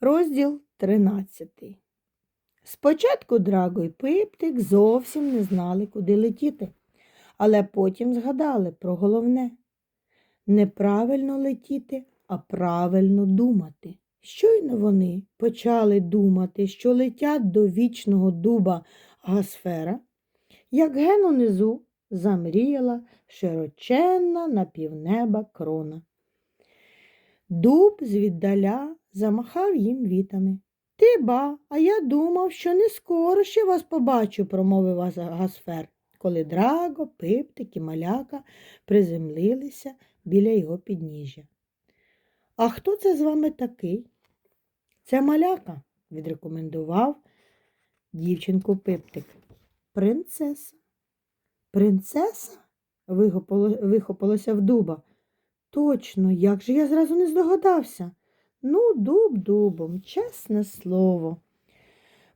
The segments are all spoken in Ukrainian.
Розділ 13. Спочатку Драго і Пиптик зовсім не знали, куди летіти, але потім згадали про головне неправильно летіти, а правильно думати. Щойно вони почали думати, що летять до вічного дуба Гасфера, як ген унизу замріяла широченна напівнеба крона. Дуб звіддаля замахав їм вітами. Ти ба, а я думав, що не скоро ще вас побачу, промовив Гасфер, коли Драго, Пиптик і маляка приземлилися біля його підніжжя. А хто це з вами такий? Це маляка, відрекомендував дівчинку Пиптик. Принцеса. Принцеса? вихопилося в дуба. Точно, як же я зразу не здогадався. Ну, дуб дубом, чесне слово.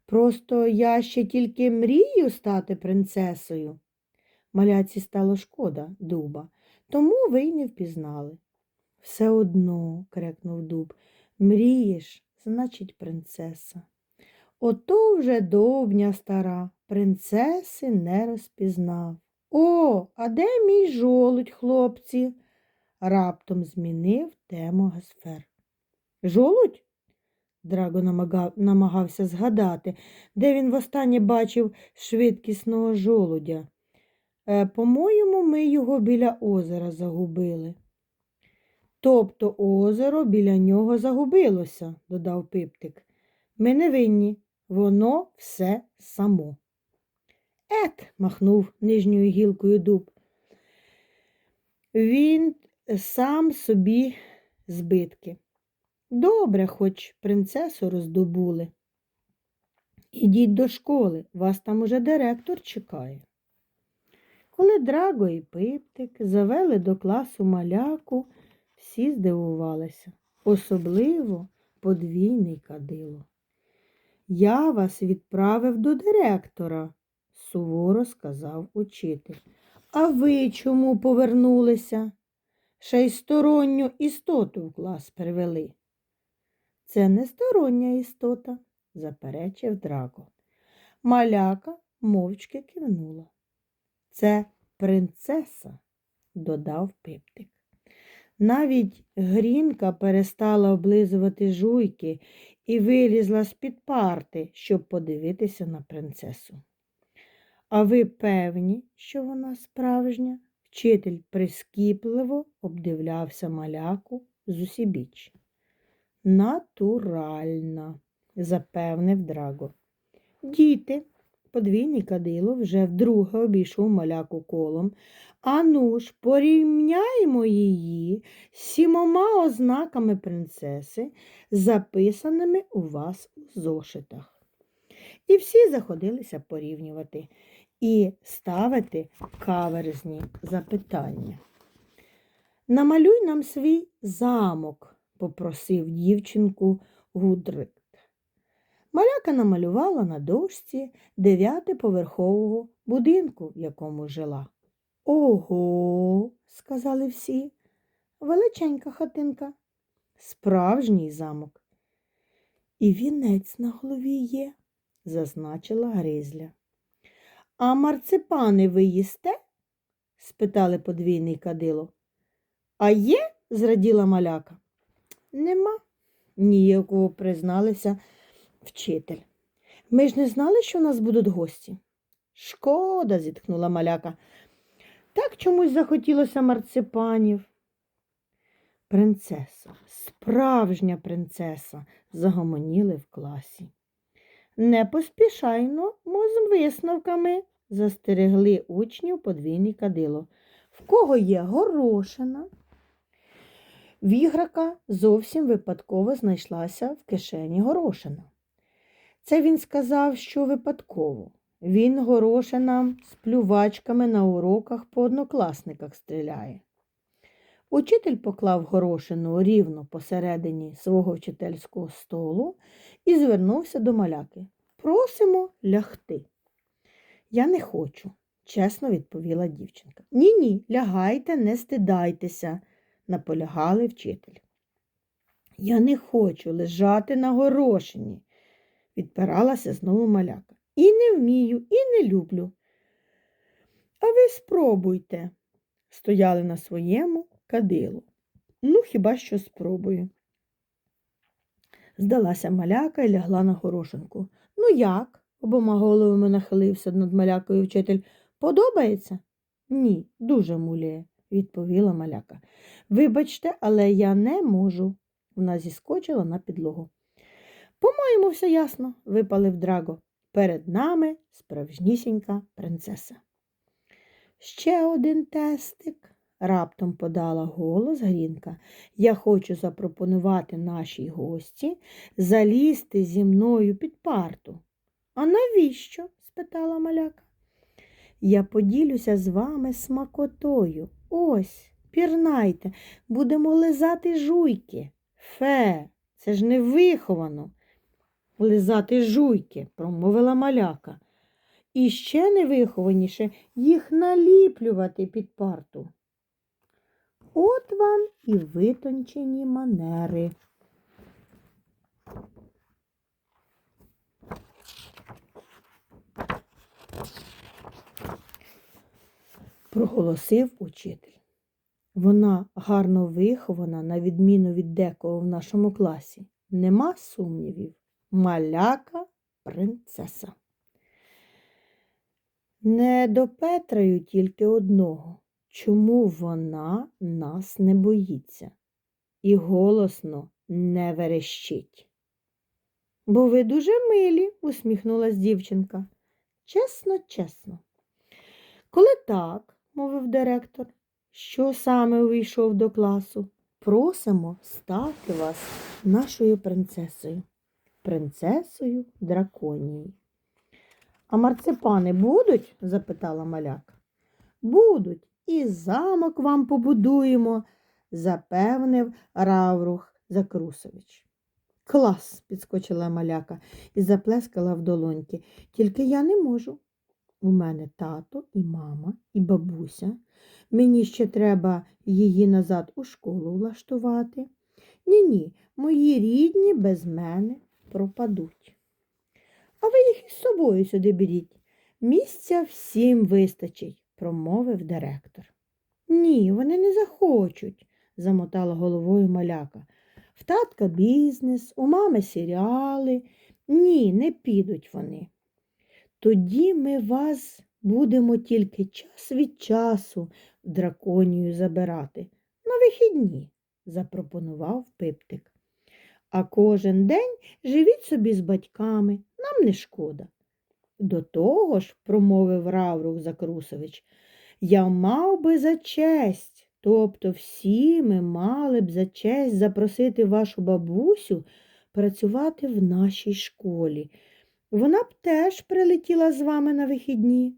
Просто я ще тільки мрію стати принцесою. Маляці стало шкода дуба, тому ви й не впізнали. Все одно, крикнув дуб, мрієш, значить, принцеса. Ото вже довбня стара, принцеси не розпізнав. О, а де мій жолудь, хлопці? раптом змінив тему Гасфер. Жолудь? Драго намагав, намагався згадати, де він востаннє бачив швидкісного жолудя. Е, по-моєму, ми його біля озера загубили. Тобто озеро біля нього загубилося, додав Пиптик. Ми не винні, воно все само. Ет, махнув нижньою гілкою дуб. Він сам собі збитки. Добре, хоч принцесу роздобули. Ідіть до школи, вас там уже директор чекає. Коли Драго і Пиптик завели до класу маляку, всі здивувалися, особливо подвійний кадило. Я вас відправив до директора, суворо сказав учитель. А ви чому повернулися? Ще й сторонню істоту в клас привели. Це не стороння істота, заперечив Драко. Маляка мовчки кивнула. Це принцеса, додав Пиптик. Навіть Грінка перестала облизувати жуйки і вилізла з-під парти, щоб подивитися на принцесу. А ви певні, що вона справжня? Вчитель прискіпливо обдивлявся маляку з усібіч. Натуральна, запевнив Драго. Діти, подвійний кадило вже вдруге обійшов маляку колом. Ану ж, порівняймо її з сімома ознаками принцеси, записаними у вас у зошитах. І всі заходилися порівнювати і ставити каверзні запитання. Намалюй нам свій замок, попросив дівчинку Гудрик. Маляка намалювала на дошці дев'ятиповерхового будинку, в якому жила. Ого, сказали всі, величенька хатинка, справжній замок. І вінець на голові є, зазначила Гризля. А марципани ви їсте? спитали подвійний кадило. А є? зраділа маляка. Нема, ніякого призналися вчитель. Ми ж не знали, що у нас будуть гості. Шкода, зітхнула маляка. Так чомусь захотілося марципанів. Принцеса, справжня принцеса, загомоніли в класі. Не поспішайно, мо з висновками, застерегли учнів подвійний кадило. В кого є горошина? В іграка зовсім випадково знайшлася в кишені горошина. Це він сказав, що випадково. Він горошинам з плювачками на уроках по однокласниках стріляє. Учитель поклав горошину рівно посередині свого вчительського столу і звернувся до маляки. Просимо лягти. Я не хочу, чесно відповіла дівчинка. Ні, ні, лягайте, не стидайтеся, наполягали вчитель. Я не хочу лежати на горошині, відпиралася знову маляка. І не вмію, і не люблю. А ви спробуйте, стояли на своєму кадилу. Ну, хіба що спробую. Здалася маляка і лягла на горошинку. Ну як? обома головами нахилився над малякою вчитель. Подобається? Ні, дуже муляє, відповіла маляка. Вибачте, але я не можу. Вона зіскочила на підлогу. По-моєму, все ясно, випалив Драго. Перед нами справжнісінька принцеса. Ще один тестик, раптом подала голос Грінка. Я хочу запропонувати нашій гості залізти зі мною під парту. А навіщо? спитала маляка. Я поділюся з вами смакотою. Ось, пірнайте, будемо лизати жуйки. Фе, це ж не виховано. Лизати жуйки, промовила маляка. І ще невихованіше їх наліплювати під парту. От вам і витончені манери. Проголосив учитель. Вона гарно вихована, на відміну від декого в нашому класі. Нема сумнівів. Маляка принцеса. Не допетраю тільки одного, чому вона нас не боїться і голосно не верещить. Бо ви дуже милі, усміхнулась дівчинка. Чесно, чесно. Коли так, мовив директор, що саме увійшов до класу, просимо стати вас нашою принцесою, принцесою драконії. А марципани будуть? запитала маляка. Будуть, і замок вам побудуємо, запевнив Раврух Закрусович. Клас, підскочила маляка і заплескала в долоньки. Тільки я не можу. У мене тато і мама, і бабуся. Мені ще треба її назад у школу влаштувати. Ні, ні, мої рідні без мене пропадуть. А ви їх із собою сюди беріть. Місця всім вистачить, промовив директор. Ні, вони не захочуть, замотала головою маляка. В татка бізнес, у мами серіали. Ні, не підуть вони. Тоді ми вас будемо тільки час від часу драконію забирати. На вихідні, запропонував пиптик. А кожен день живіть собі з батьками, нам не шкода. До того ж, промовив Раврух Закрусович, я мав би за честь, тобто всі ми мали б за честь запросити вашу бабусю працювати в нашій школі. Вона б теж прилетіла з вами на вихідні.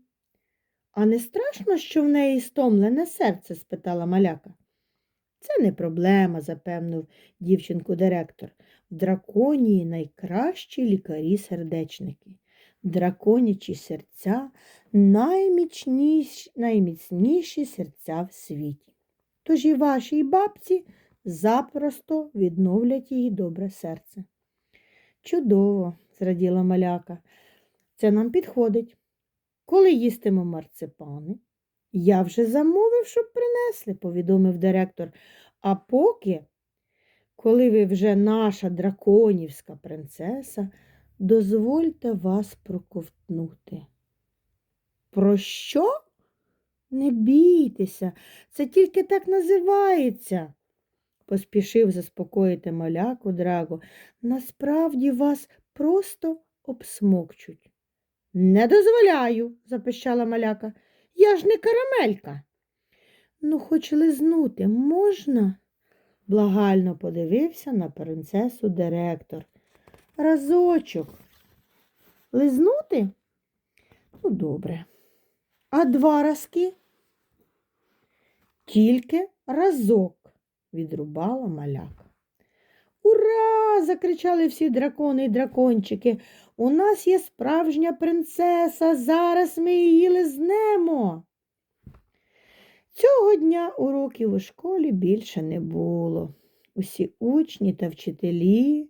А не страшно, що в неї стомлене серце? спитала маляка. Це не проблема, запевнив дівчинку директор. В драконії найкращі лікарі-сердечники. Драконячі серця найміцніші, найміцніші серця в світі. Тож і вашій бабці запросто відновлять її добре серце. Чудово, зраділа маляка. Це нам підходить. Коли їстимо марципани? Я вже замовив, щоб принесли, повідомив директор. А поки, коли ви вже наша драконівська принцеса, дозвольте вас проковтнути. Про що? Не бійтеся, це тільки так називається, поспішив заспокоїти маляку Драго. Насправді вас просто обсмокчуть. Не дозволяю, запищала маляка. Я ж не карамелька. Ну, хоч лизнути можна? Благально подивився на принцесу директор. Разочок. Лизнути? Ну, добре. А два разки? Тільки разок, відрубала маляка. Ура! закричали всі дракони і дракончики. У нас є справжня принцеса, зараз ми її лизнемо. Цього дня уроків у школі більше не було. Усі учні та вчителі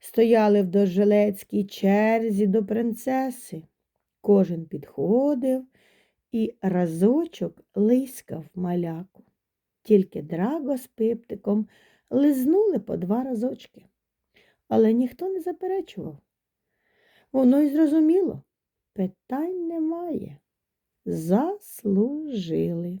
стояли в дожелецькій черзі до принцеси. Кожен підходив і разочок лискав маляку. Тільки драго з пиптиком лизнули по два разочки. Але ніхто не заперечував. Воно й зрозуміло, питань немає. Заслужили.